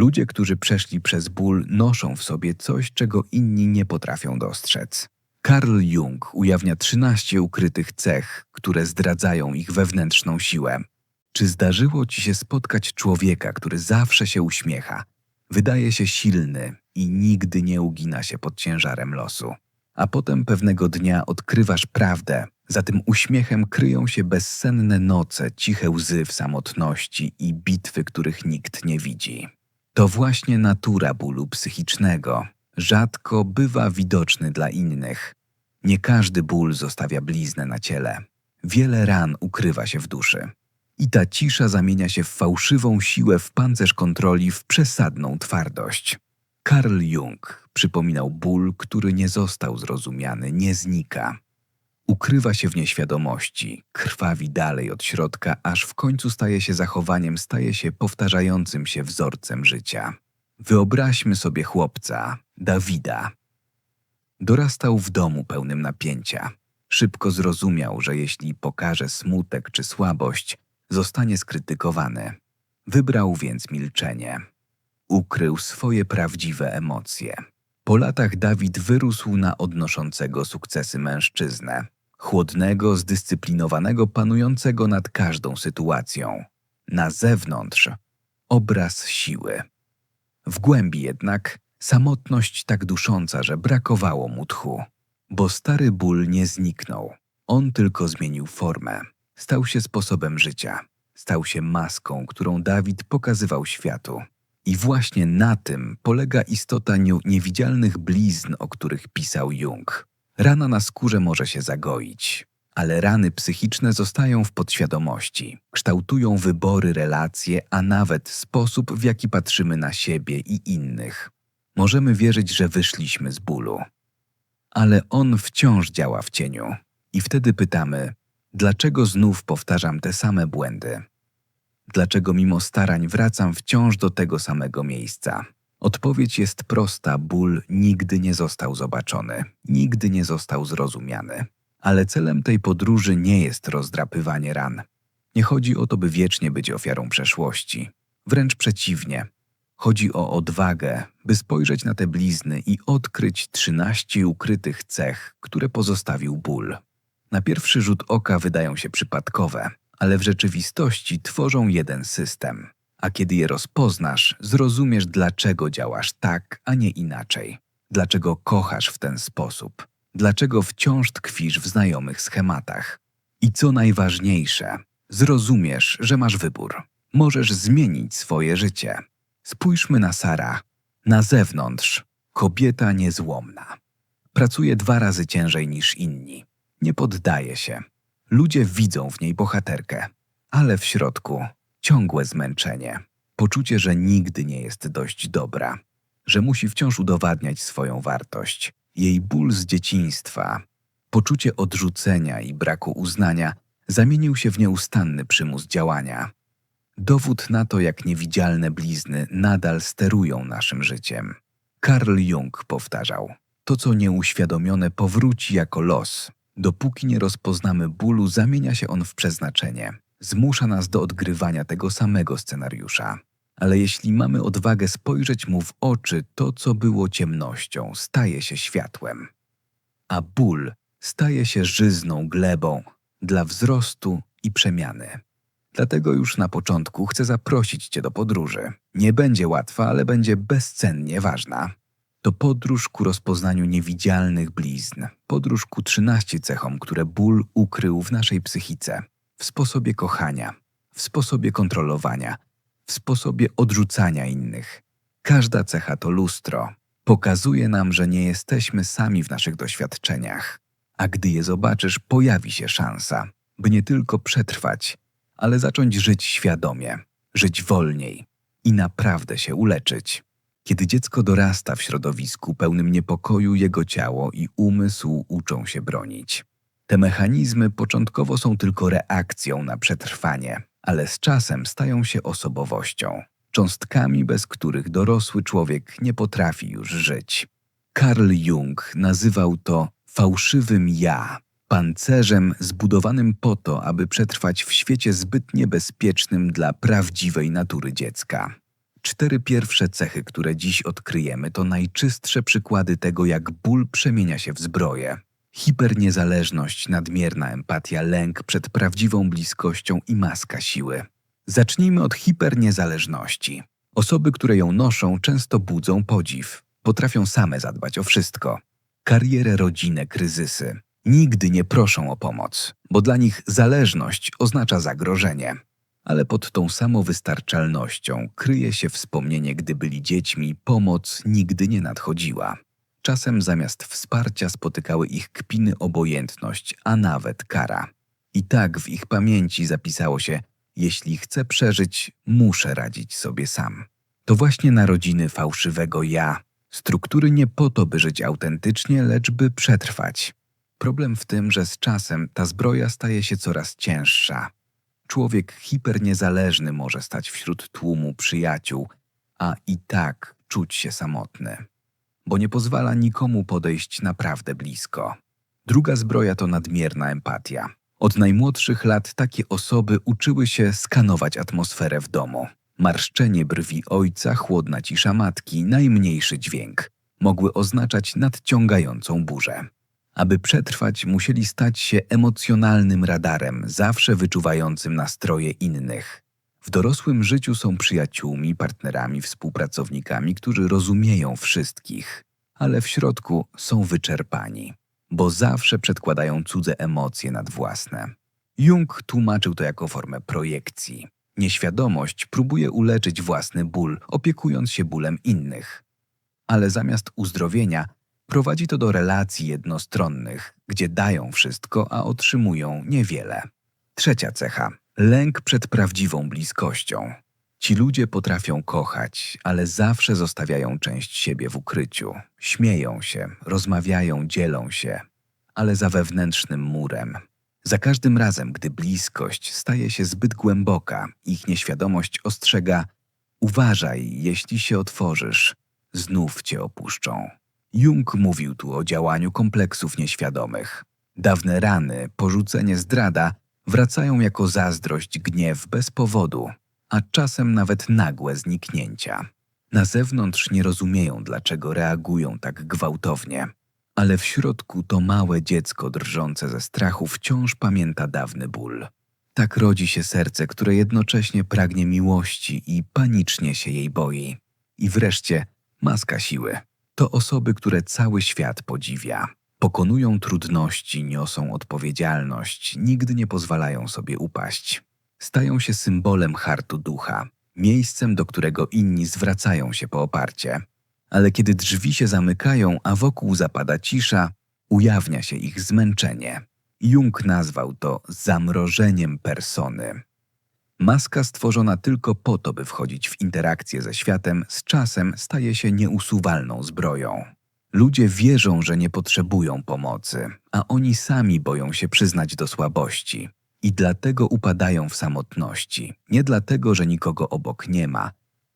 Ludzie, którzy przeszli przez ból, noszą w sobie coś, czego inni nie potrafią dostrzec. Carl Jung ujawnia 13 ukrytych cech, które zdradzają ich wewnętrzną siłę. Czy zdarzyło ci się spotkać człowieka, który zawsze się uśmiecha, wydaje się silny i nigdy nie ugina się pod ciężarem losu? A potem pewnego dnia odkrywasz prawdę. Za tym uśmiechem kryją się bezsenne noce, ciche łzy w samotności i bitwy, których nikt nie widzi. To właśnie natura bólu psychicznego rzadko bywa widoczny dla innych. Nie każdy ból zostawia bliznę na ciele. Wiele ran ukrywa się w duszy. I ta cisza zamienia się w fałszywą siłę, w pancerz kontroli, w przesadną twardość. Carl Jung przypominał ból, który nie został zrozumiany, nie znika. Ukrywa się w nieświadomości, krwawi dalej od środka, aż w końcu staje się zachowaniem, staje się powtarzającym się wzorcem życia. Wyobraźmy sobie chłopca, Dawida. Dorastał w domu pełnym napięcia. Szybko zrozumiał, że jeśli pokaże smutek czy słabość, zostanie skrytykowany. Wybrał więc milczenie. Ukrył swoje prawdziwe emocje. Po latach Dawid wyrósł na odnoszącego sukcesy mężczyznę. Chłodnego, zdyscyplinowanego, panującego nad każdą sytuacją. Na zewnątrz obraz siły. W głębi jednak samotność tak dusząca, że brakowało mu tchu. Bo stary ból nie zniknął. On tylko zmienił formę. Stał się sposobem życia. Stał się maską, którą Dawid pokazywał światu. I właśnie na tym polega istota niewidzialnych blizn, o których pisał Jung. Rana na skórze może się zagoić, ale rany psychiczne zostają w podświadomości, kształtują wybory, relacje, a nawet sposób, w jaki patrzymy na siebie i innych. Możemy wierzyć, że wyszliśmy z bólu, ale on wciąż działa w cieniu. I wtedy pytamy, dlaczego znów powtarzam te same błędy? Dlaczego mimo starań wracam wciąż do tego samego miejsca? Odpowiedź jest prosta: ból nigdy nie został zobaczony, nigdy nie został zrozumiany. Ale celem tej podróży nie jest rozdrapywanie ran. Nie chodzi o to, by wiecznie być ofiarą przeszłości. Wręcz przeciwnie. Chodzi o odwagę, by spojrzeć na te blizny i odkryć trzynaście ukrytych cech, które pozostawił ból. Na pierwszy rzut oka wydają się przypadkowe, ale w rzeczywistości tworzą jeden system. A kiedy je rozpoznasz, zrozumiesz, dlaczego działasz tak, a nie inaczej. Dlaczego kochasz w ten sposób. Dlaczego wciąż tkwisz w znajomych schematach. I co najważniejsze, zrozumiesz, że masz wybór. Możesz zmienić swoje życie. Spójrzmy na Sara. Na zewnątrz kobieta niezłomna. Pracuje dwa razy ciężej niż inni. Nie poddaje się. Ludzie widzą w niej bohaterkę, ale w środku ciągłe zmęczenie, poczucie, że nigdy nie jest dość dobra, że musi wciąż udowadniać swoją wartość. Jej ból z dzieciństwa, poczucie odrzucenia i braku uznania zamienił się w nieustanny przymus działania. Dowód na to, jak niewidzialne blizny nadal sterują naszym życiem. Carl Jung powtarzał: To, co nieuświadomione, powróci jako los. Dopóki nie rozpoznamy bólu, zamienia się on w przeznaczenie. Zmusza nas do odgrywania tego samego scenariusza. Ale jeśli mamy odwagę spojrzeć mu w oczy, to, co było ciemnością, staje się światłem. A ból staje się żyzną glebą dla wzrostu i przemiany. Dlatego już na początku chcę zaprosić Cię do podróży. Nie będzie łatwa, ale będzie bezcennie ważna. To podróż ku rozpoznaniu niewidzialnych blizn, podróż ku trzynaście cechom, które ból ukrył w naszej psychice, w sposobie kochania, w sposobie kontrolowania, w sposobie odrzucania innych. Każda cecha to lustro. Pokazuje nam, że nie jesteśmy sami w naszych doświadczeniach. A gdy je zobaczysz, pojawi się szansa, by nie tylko przetrwać, ale zacząć żyć świadomie, żyć wolniej i naprawdę się uleczyć. Kiedy dziecko dorasta w środowisku pełnym niepokoju, jego ciało i umysł uczą się bronić. Te mechanizmy początkowo są tylko reakcją na przetrwanie, ale z czasem stają się osobowością, cząstkami, bez których dorosły człowiek nie potrafi już żyć. Carl Jung nazywał to fałszywym ja, pancerzem zbudowanym po to, aby przetrwać w świecie zbyt niebezpiecznym dla prawdziwej natury dziecka. Cztery pierwsze cechy, które dziś odkryjemy, to najczystsze przykłady tego, jak ból przemienia się w zbroję. Hiperniezależność, nadmierna empatia, lęk przed prawdziwą bliskością i maska siły. Zacznijmy od hiperniezależności. Osoby, które ją noszą, często budzą podziw. Potrafią same zadbać o wszystko. Karierę, rodzinę, kryzysy. Nigdy nie proszą o pomoc, bo dla nich zależność oznacza zagrożenie. Ale pod tą samowystarczalnością kryje się wspomnienie, gdy byli dziećmi, pomoc nigdy nie nadchodziła. Czasem zamiast wsparcia spotykały ich kpiny, obojętność, a nawet kara. I tak w ich pamięci zapisało się: Jeśli chcę przeżyć, muszę radzić sobie sam. To właśnie narodziny fałszywego ja, struktury nie po to, by żyć autentycznie, lecz by przetrwać. Problem w tym, że z czasem ta zbroja staje się coraz cięższa. Człowiek hiperniezależny może stać wśród tłumu przyjaciół, a i tak czuć się samotny, bo nie pozwala nikomu podejść naprawdę blisko. Druga zbroja to nadmierna empatia. Od najmłodszych lat takie osoby uczyły się skanować atmosferę w domu. Marszczenie brwi ojca, chłodna cisza matki, najmniejszy dźwięk mogły oznaczać nadciągającą burzę. Aby przetrwać, musieli stać się emocjonalnym radarem, zawsze wyczuwającym nastroje innych. W dorosłym życiu są przyjaciółmi, partnerami, współpracownikami, którzy rozumieją wszystkich, ale w środku są wyczerpani, bo zawsze przedkładają cudze emocje nad własne. Jung tłumaczył to jako formę projekcji. Nieświadomość próbuje uleczyć własny ból, opiekując się bólem innych. Ale zamiast uzdrowienia, prowadzi to do relacji jednostronnych, gdzie dają wszystko, a otrzymują niewiele. Trzecia cecha lęk przed prawdziwą bliskością. Ci ludzie potrafią kochać, ale zawsze zostawiają część siebie w ukryciu. Śmieją się, rozmawiają, dzielą się, ale za wewnętrznym murem. Za każdym razem, gdy bliskość staje się zbyt głęboka, ich nieświadomość ostrzega: Uważaj, jeśli się otworzysz, znów cię opuszczą. Jung mówił tu o działaniu kompleksów nieświadomych. Dawne rany, porzucenie zdrada wracają jako zazdrość, gniew bez powodu, a czasem nawet nagłe zniknięcia. Na zewnątrz nie rozumieją, dlaczego reagują tak gwałtownie, ale w środku to małe dziecko drżące ze strachu wciąż pamięta dawny ból. Tak rodzi się serce, które jednocześnie pragnie miłości i panicznie się jej boi. I wreszcie maska siły. To osoby, które cały świat podziwia. Pokonują trudności, niosą odpowiedzialność, nigdy nie pozwalają sobie upaść. Stają się symbolem hartu ducha, miejscem, do którego inni zwracają się po oparcie. Ale kiedy drzwi się zamykają, a wokół zapada cisza, ujawnia się ich zmęczenie. Jung nazwał to zamrożeniem persony. Maska stworzona tylko po to, by wchodzić w interakcję ze światem, z czasem staje się nieusuwalną zbroją. Ludzie wierzą, że nie potrzebują pomocy, a oni sami boją się przyznać do słabości. I dlatego upadają w samotności. Nie dlatego, że nikogo obok nie ma,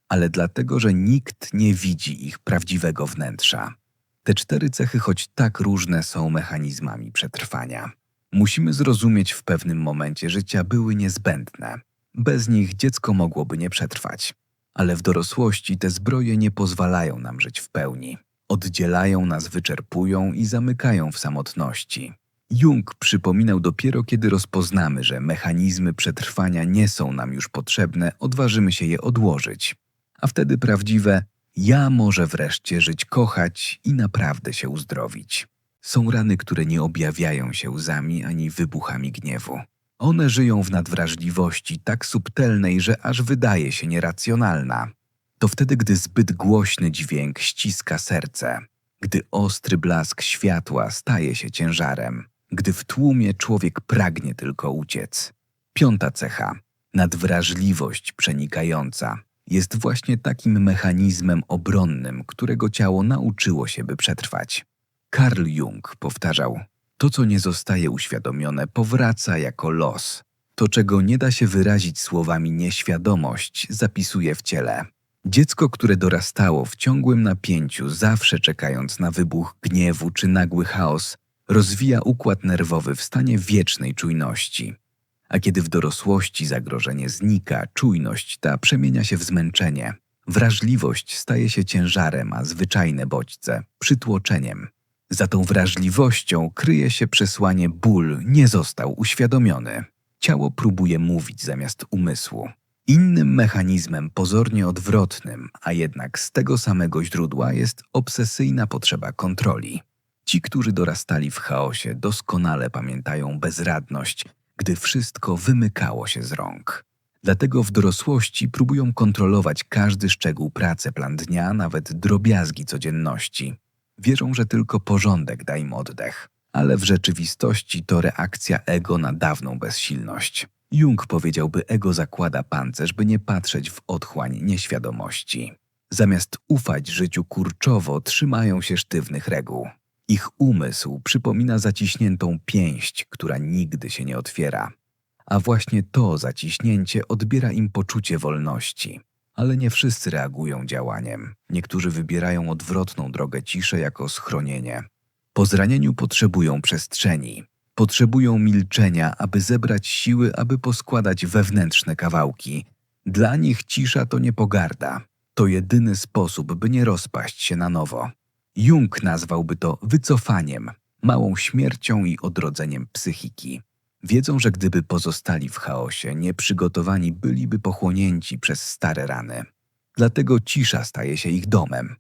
ale dlatego, że nikt nie widzi ich prawdziwego wnętrza. Te cztery cechy, choć tak różne, są mechanizmami przetrwania. Musimy zrozumieć w pewnym momencie życia były niezbędne. Bez nich dziecko mogłoby nie przetrwać. Ale w dorosłości te zbroje nie pozwalają nam żyć w pełni. Oddzielają nas, wyczerpują i zamykają w samotności. Jung przypominał dopiero kiedy rozpoznamy, że mechanizmy przetrwania nie są nam już potrzebne, odważymy się je odłożyć. A wtedy prawdziwe ja może wreszcie żyć, kochać i naprawdę się uzdrowić. Są rany, które nie objawiają się łzami ani wybuchami gniewu. One żyją w nadwrażliwości tak subtelnej, że aż wydaje się nieracjonalna. To wtedy, gdy zbyt głośny dźwięk ściska serce, gdy ostry blask światła staje się ciężarem, gdy w tłumie człowiek pragnie tylko uciec. Piąta cecha nadwrażliwość przenikająca jest właśnie takim mechanizmem obronnym, którego ciało nauczyło się, by przetrwać. Carl Jung powtarzał: to, co nie zostaje uświadomione, powraca jako los. To, czego nie da się wyrazić słowami nieświadomość, zapisuje w ciele. Dziecko, które dorastało w ciągłym napięciu, zawsze czekając na wybuch gniewu czy nagły chaos, rozwija układ nerwowy w stanie wiecznej czujności. A kiedy w dorosłości zagrożenie znika, czujność ta przemienia się w zmęczenie, Wrażliwość staje się ciężarem, a zwyczajne bodźce przytłoczeniem. Za tą wrażliwością kryje się przesłanie ból nie został uświadomiony. Ciało próbuje mówić zamiast umysłu. Innym mechanizmem pozornie odwrotnym, a jednak z tego samego źródła jest obsesyjna potrzeba kontroli. Ci, którzy dorastali w chaosie, doskonale pamiętają bezradność, gdy wszystko wymykało się z rąk. Dlatego w dorosłości próbują kontrolować każdy szczegół pracy plan dnia, nawet drobiazgi codzienności. Wierzą, że tylko porządek da im oddech, ale w rzeczywistości to reakcja ego na dawną bezsilność. Jung powiedziałby, ego zakłada pancerz, by nie patrzeć w otchłań nieświadomości. Zamiast ufać życiu kurczowo, trzymają się sztywnych reguł. Ich umysł przypomina zaciśniętą pięść, która nigdy się nie otwiera. A właśnie to zaciśnięcie odbiera im poczucie wolności. Ale nie wszyscy reagują działaniem. Niektórzy wybierają odwrotną drogę ciszę jako schronienie. Po zranieniu potrzebują przestrzeni, potrzebują milczenia, aby zebrać siły, aby poskładać wewnętrzne kawałki. Dla nich cisza to nie pogarda. To jedyny sposób, by nie rozpaść się na nowo. Jung nazwałby to wycofaniem, małą śmiercią i odrodzeniem psychiki. Wiedzą, że gdyby pozostali w chaosie, nieprzygotowani byliby pochłonięci przez stare rany. Dlatego cisza staje się ich domem.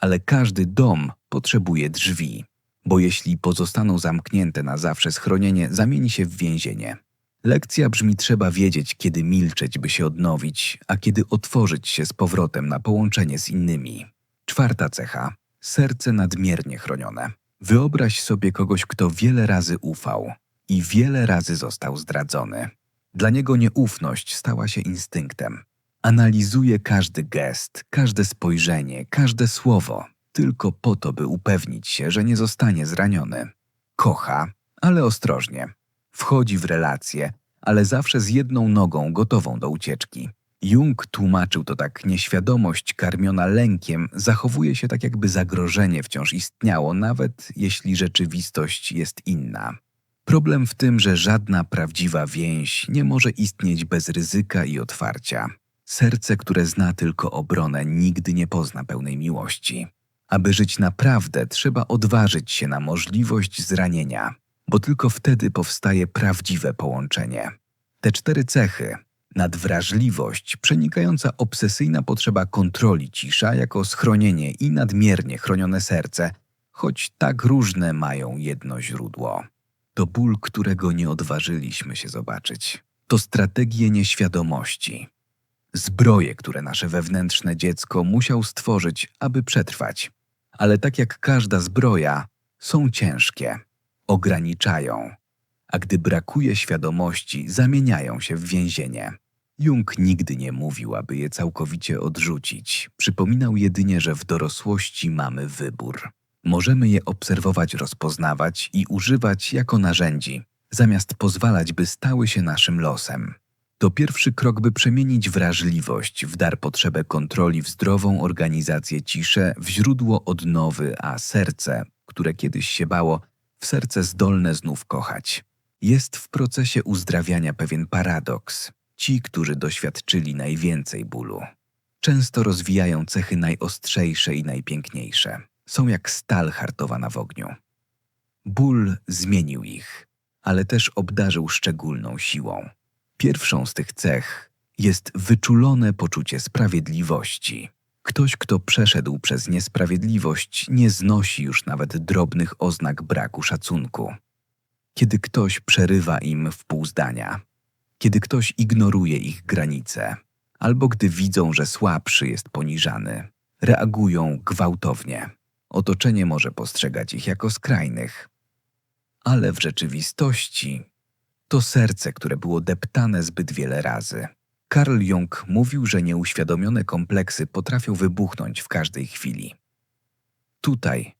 Ale każdy dom potrzebuje drzwi, bo jeśli pozostaną zamknięte na zawsze schronienie, zamieni się w więzienie. Lekcja brzmi: trzeba wiedzieć, kiedy milczeć, by się odnowić, a kiedy otworzyć się z powrotem na połączenie z innymi. Czwarta cecha serce nadmiernie chronione. Wyobraź sobie kogoś, kto wiele razy ufał i wiele razy został zdradzony. Dla niego nieufność stała się instynktem. Analizuje każdy gest, każde spojrzenie, każde słowo, tylko po to, by upewnić się, że nie zostanie zraniony. Kocha, ale ostrożnie. Wchodzi w relacje, ale zawsze z jedną nogą gotową do ucieczki. Jung tłumaczył to tak: nieświadomość karmiona lękiem zachowuje się tak, jakby zagrożenie wciąż istniało, nawet jeśli rzeczywistość jest inna. Problem w tym, że żadna prawdziwa więź nie może istnieć bez ryzyka i otwarcia. Serce, które zna tylko obronę, nigdy nie pozna pełnej miłości. Aby żyć naprawdę, trzeba odważyć się na możliwość zranienia, bo tylko wtedy powstaje prawdziwe połączenie. Te cztery cechy nadwrażliwość, przenikająca obsesyjna potrzeba kontroli cisza jako schronienie i nadmiernie chronione serce, choć tak różne mają jedno źródło. To ból, którego nie odważyliśmy się zobaczyć. To strategie nieświadomości. Zbroje, które nasze wewnętrzne dziecko musiał stworzyć, aby przetrwać. Ale tak jak każda zbroja, są ciężkie, ograniczają, a gdy brakuje świadomości, zamieniają się w więzienie. Jung nigdy nie mówił, aby je całkowicie odrzucić. Przypominał jedynie, że w dorosłości mamy wybór. Możemy je obserwować, rozpoznawać i używać jako narzędzi, zamiast pozwalać, by stały się naszym losem. To pierwszy krok, by przemienić wrażliwość w dar potrzebę kontroli w zdrową organizację ciszę, w źródło odnowy, a serce, które kiedyś się bało, w serce zdolne znów kochać. Jest w procesie uzdrawiania pewien paradoks. Ci, którzy doświadczyli najwięcej bólu, często rozwijają cechy najostrzejsze i najpiękniejsze. Są jak stal hartowana w ogniu. Ból zmienił ich, ale też obdarzył szczególną siłą. Pierwszą z tych cech jest wyczulone poczucie sprawiedliwości. Ktoś, kto przeszedł przez niesprawiedliwość, nie znosi już nawet drobnych oznak braku szacunku. Kiedy ktoś przerywa im w pół zdania, kiedy ktoś ignoruje ich granice, albo gdy widzą, że słabszy jest poniżany, reagują gwałtownie. Otoczenie może postrzegać ich jako skrajnych. Ale w rzeczywistości to serce, które było deptane zbyt wiele razy. Karl Jung mówił, że nieuświadomione kompleksy potrafią wybuchnąć w każdej chwili. Tutaj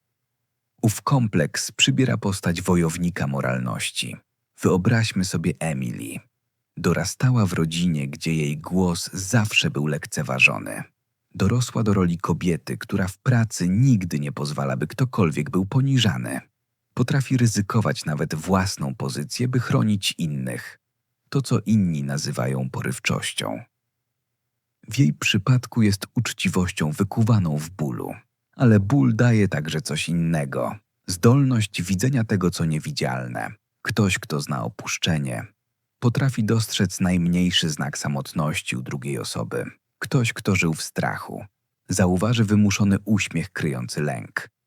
ów kompleks przybiera postać wojownika moralności. Wyobraźmy sobie Emily. Dorastała w rodzinie, gdzie jej głos zawsze był lekceważony. Dorosła do roli kobiety, która w pracy nigdy nie pozwala, by ktokolwiek był poniżany. Potrafi ryzykować nawet własną pozycję, by chronić innych. To, co inni nazywają porywczością. w jej przypadku jest uczciwością wykuwaną w bólu. Ale ból daje także coś innego zdolność widzenia tego, co niewidzialne. Ktoś, kto zna opuszczenie, potrafi dostrzec najmniejszy znak samotności u drugiej osoby. Ktoś, kto żył w strachu, zauważy wymuszony uśmiech kryjący lęk.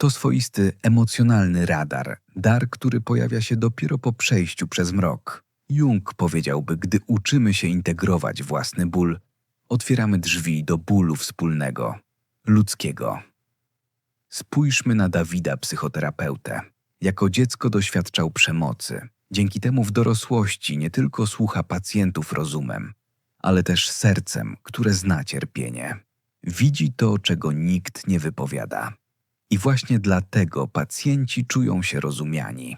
To swoisty emocjonalny radar, dar, który pojawia się dopiero po przejściu przez mrok. Jung powiedziałby, gdy uczymy się integrować własny ból, otwieramy drzwi do bólu wspólnego, ludzkiego. Spójrzmy na Dawida, psychoterapeutę. Jako dziecko doświadczał przemocy. Dzięki temu w dorosłości nie tylko słucha pacjentów rozumem, ale też sercem, które zna cierpienie. Widzi to, czego nikt nie wypowiada. I właśnie dlatego pacjenci czują się rozumiani.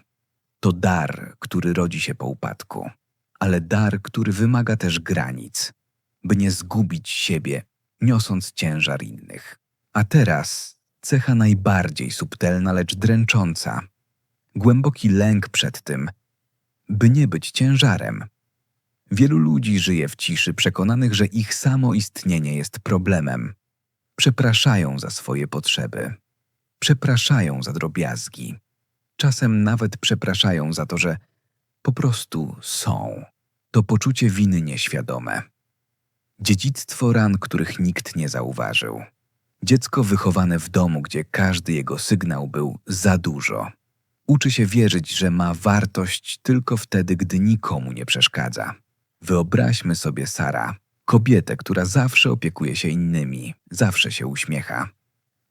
To dar, który rodzi się po upadku, ale dar, który wymaga też granic, by nie zgubić siebie, niosąc ciężar innych. A teraz cecha najbardziej subtelna, lecz dręcząca. Głęboki lęk przed tym, by nie być ciężarem. Wielu ludzi żyje w ciszy, przekonanych, że ich samo istnienie jest problemem. Przepraszają za swoje potrzeby, przepraszają za drobiazgi, czasem nawet przepraszają za to, że po prostu są. To poczucie winy nieświadome. Dziedzictwo ran, których nikt nie zauważył. Dziecko wychowane w domu, gdzie każdy jego sygnał był za dużo. Uczy się wierzyć, że ma wartość tylko wtedy, gdy nikomu nie przeszkadza. Wyobraźmy sobie Sara, kobietę, która zawsze opiekuje się innymi, zawsze się uśmiecha,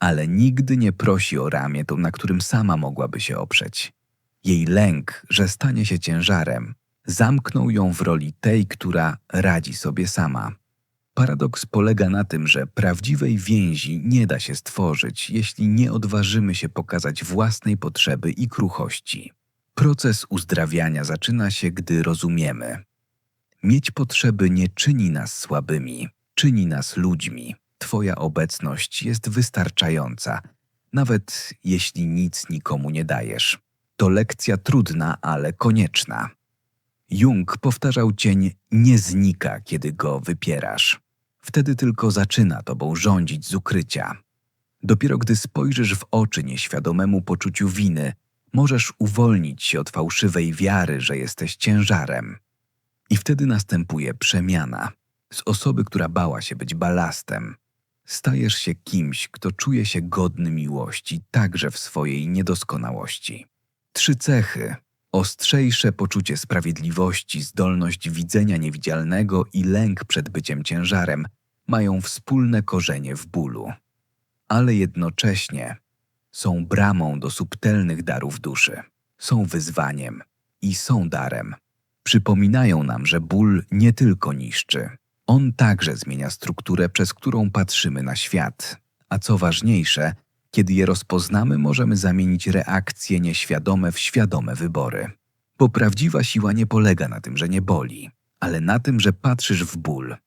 ale nigdy nie prosi o ramię, to na którym sama mogłaby się oprzeć. Jej lęk, że stanie się ciężarem, zamknął ją w roli tej, która radzi sobie sama. Paradoks polega na tym, że prawdziwej więzi nie da się stworzyć, jeśli nie odważymy się pokazać własnej potrzeby i kruchości. Proces uzdrawiania zaczyna się, gdy rozumiemy. Mieć potrzeby nie czyni nas słabymi, czyni nas ludźmi. Twoja obecność jest wystarczająca, nawet jeśli nic nikomu nie dajesz. To lekcja trudna, ale konieczna. Jung powtarzał cień nie znika, kiedy go wypierasz. Wtedy tylko zaczyna tobą rządzić z ukrycia. Dopiero gdy spojrzysz w oczy nieświadomemu poczuciu winy, możesz uwolnić się od fałszywej wiary, że jesteś ciężarem. I wtedy następuje przemiana. Z osoby, która bała się być balastem, stajesz się kimś, kto czuje się godny miłości, także w swojej niedoskonałości. Trzy cechy, Ostrzejsze poczucie sprawiedliwości, zdolność widzenia niewidzialnego i lęk przed byciem ciężarem mają wspólne korzenie w bólu, ale jednocześnie są bramą do subtelnych darów duszy, są wyzwaniem i są darem. Przypominają nam, że ból nie tylko niszczy, on także zmienia strukturę, przez którą patrzymy na świat, a co ważniejsze, kiedy je rozpoznamy, możemy zamienić reakcje nieświadome w świadome wybory. Bo prawdziwa siła nie polega na tym, że nie boli, ale na tym, że patrzysz w ból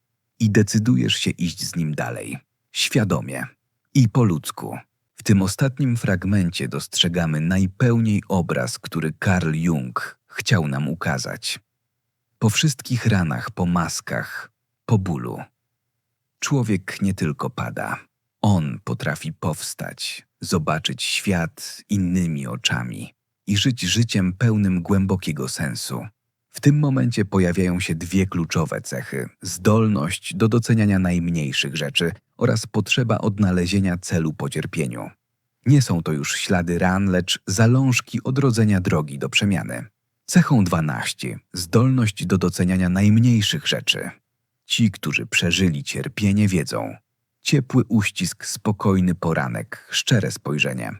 i decydujesz się iść z nim dalej, świadomie i po ludzku. W tym ostatnim fragmencie dostrzegamy najpełniej obraz, który Carl Jung chciał nam ukazać. Po wszystkich ranach, po maskach, po bólu. Człowiek nie tylko pada, on potrafi powstać, zobaczyć świat innymi oczami i żyć życiem pełnym głębokiego sensu. W tym momencie pojawiają się dwie kluczowe cechy: zdolność do doceniania najmniejszych rzeczy oraz potrzeba odnalezienia celu po cierpieniu. Nie są to już ślady ran, lecz zalążki odrodzenia drogi do przemiany. Cechą 12 zdolność do doceniania najmniejszych rzeczy. Ci, którzy przeżyli cierpienie, wiedzą, ciepły uścisk, spokojny poranek, szczere spojrzenie.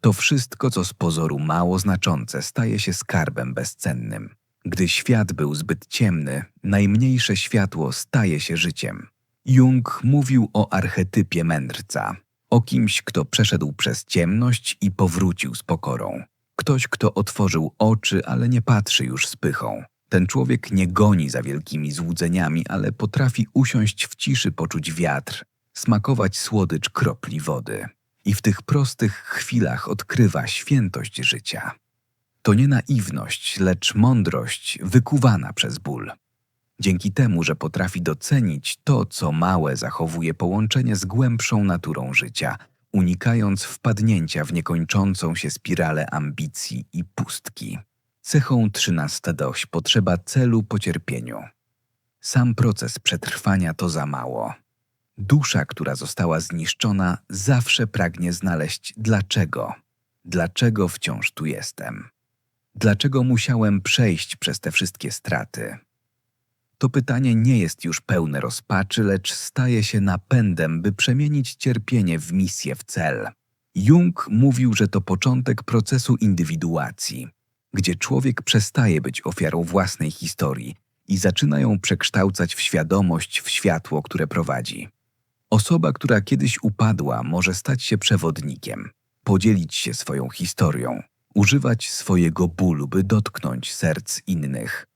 To wszystko, co z pozoru mało znaczące, staje się skarbem bezcennym. Gdy świat był zbyt ciemny, najmniejsze światło staje się życiem. Jung mówił o archetypie mędrca, o kimś, kto przeszedł przez ciemność i powrócił z pokorą. Ktoś, kto otworzył oczy, ale nie patrzy już z pychą. Ten człowiek nie goni za wielkimi złudzeniami, ale potrafi usiąść w ciszy, poczuć wiatr, smakować słodycz kropli wody. I w tych prostych chwilach odkrywa świętość życia. To nie naiwność, lecz mądrość wykuwana przez ból. Dzięki temu, że potrafi docenić to, co małe, zachowuje połączenie z głębszą naturą życia, unikając wpadnięcia w niekończącą się spiralę ambicji i pustki. Cechą trzynasta dość potrzeba celu po cierpieniu. Sam proces przetrwania to za mało. Dusza, która została zniszczona, zawsze pragnie znaleźć dlaczego. Dlaczego wciąż tu jestem? Dlaczego musiałem przejść przez te wszystkie straty? To pytanie nie jest już pełne rozpaczy, lecz staje się napędem, by przemienić cierpienie w misję, w cel. Jung mówił, że to początek procesu indywiduacji, gdzie człowiek przestaje być ofiarą własnej historii i zaczyna ją przekształcać w świadomość, w światło, które prowadzi. Osoba, która kiedyś upadła, może stać się przewodnikiem, podzielić się swoją historią, używać swojego bólu, by dotknąć serc innych.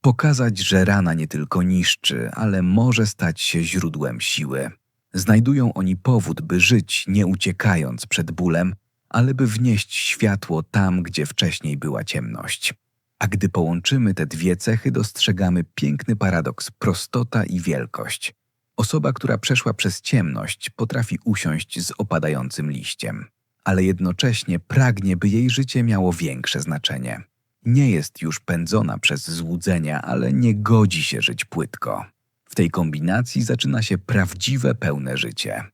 Pokazać, że rana nie tylko niszczy, ale może stać się źródłem siły. Znajdują oni powód, by żyć, nie uciekając przed bólem, ale by wnieść światło tam, gdzie wcześniej była ciemność. A gdy połączymy te dwie cechy, dostrzegamy piękny paradoks prostota i wielkość. Osoba, która przeszła przez ciemność, potrafi usiąść z opadającym liściem, ale jednocześnie pragnie, by jej życie miało większe znaczenie. Nie jest już pędzona przez złudzenia, ale nie godzi się żyć płytko. W tej kombinacji zaczyna się prawdziwe, pełne życie.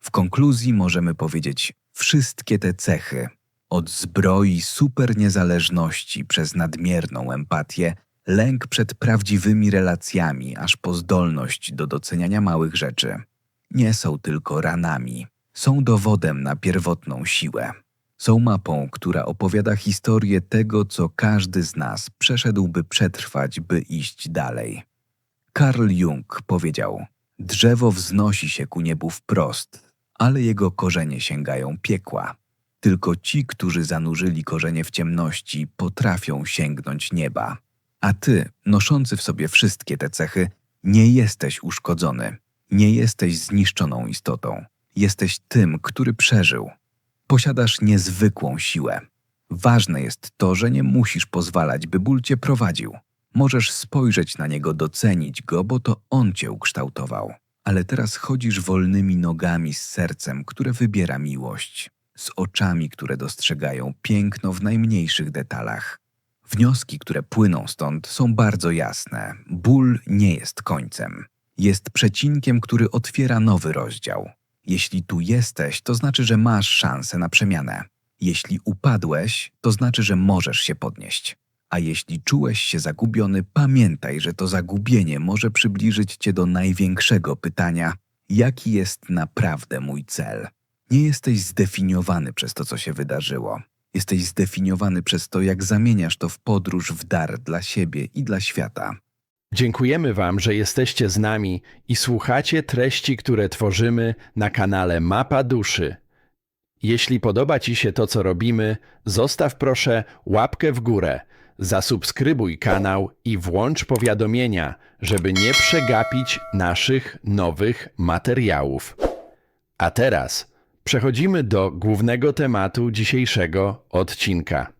W konkluzji możemy powiedzieć, wszystkie te cechy, od zbroi superniezależności przez nadmierną empatię, lęk przed prawdziwymi relacjami, aż po zdolność do doceniania małych rzeczy, nie są tylko ranami, są dowodem na pierwotną siłę. Są mapą, która opowiada historię tego, co każdy z nas przeszedłby przetrwać, by iść dalej. Carl Jung powiedział: Drzewo wznosi się ku niebu wprost, ale jego korzenie sięgają piekła. Tylko ci, którzy zanurzyli korzenie w ciemności, potrafią sięgnąć nieba. A ty, noszący w sobie wszystkie te cechy, nie jesteś uszkodzony, nie jesteś zniszczoną istotą. Jesteś tym, który przeżył. Posiadasz niezwykłą siłę. Ważne jest to, że nie musisz pozwalać, by ból cię prowadził. Możesz spojrzeć na niego, docenić go, bo to on cię ukształtował. Ale teraz chodzisz wolnymi nogami z sercem, które wybiera miłość, z oczami, które dostrzegają piękno w najmniejszych detalach. Wnioski, które płyną stąd, są bardzo jasne. Ból nie jest końcem. Jest przecinkiem, który otwiera nowy rozdział. Jeśli tu jesteś, to znaczy, że masz szansę na przemianę. Jeśli upadłeś, to znaczy, że możesz się podnieść. A jeśli czułeś się zagubiony, pamiętaj, że to zagubienie może przybliżyć cię do największego pytania: jaki jest naprawdę mój cel? Nie jesteś zdefiniowany przez to, co się wydarzyło. Jesteś zdefiniowany przez to, jak zamieniasz to w podróż w dar dla siebie i dla świata. Dziękujemy Wam, że jesteście z nami i słuchacie treści, które tworzymy na kanale Mapa Duszy. Jeśli podoba Ci się to, co robimy, zostaw proszę łapkę w górę, zasubskrybuj kanał i włącz powiadomienia, żeby nie przegapić naszych nowych materiałów. A teraz przechodzimy do głównego tematu dzisiejszego odcinka.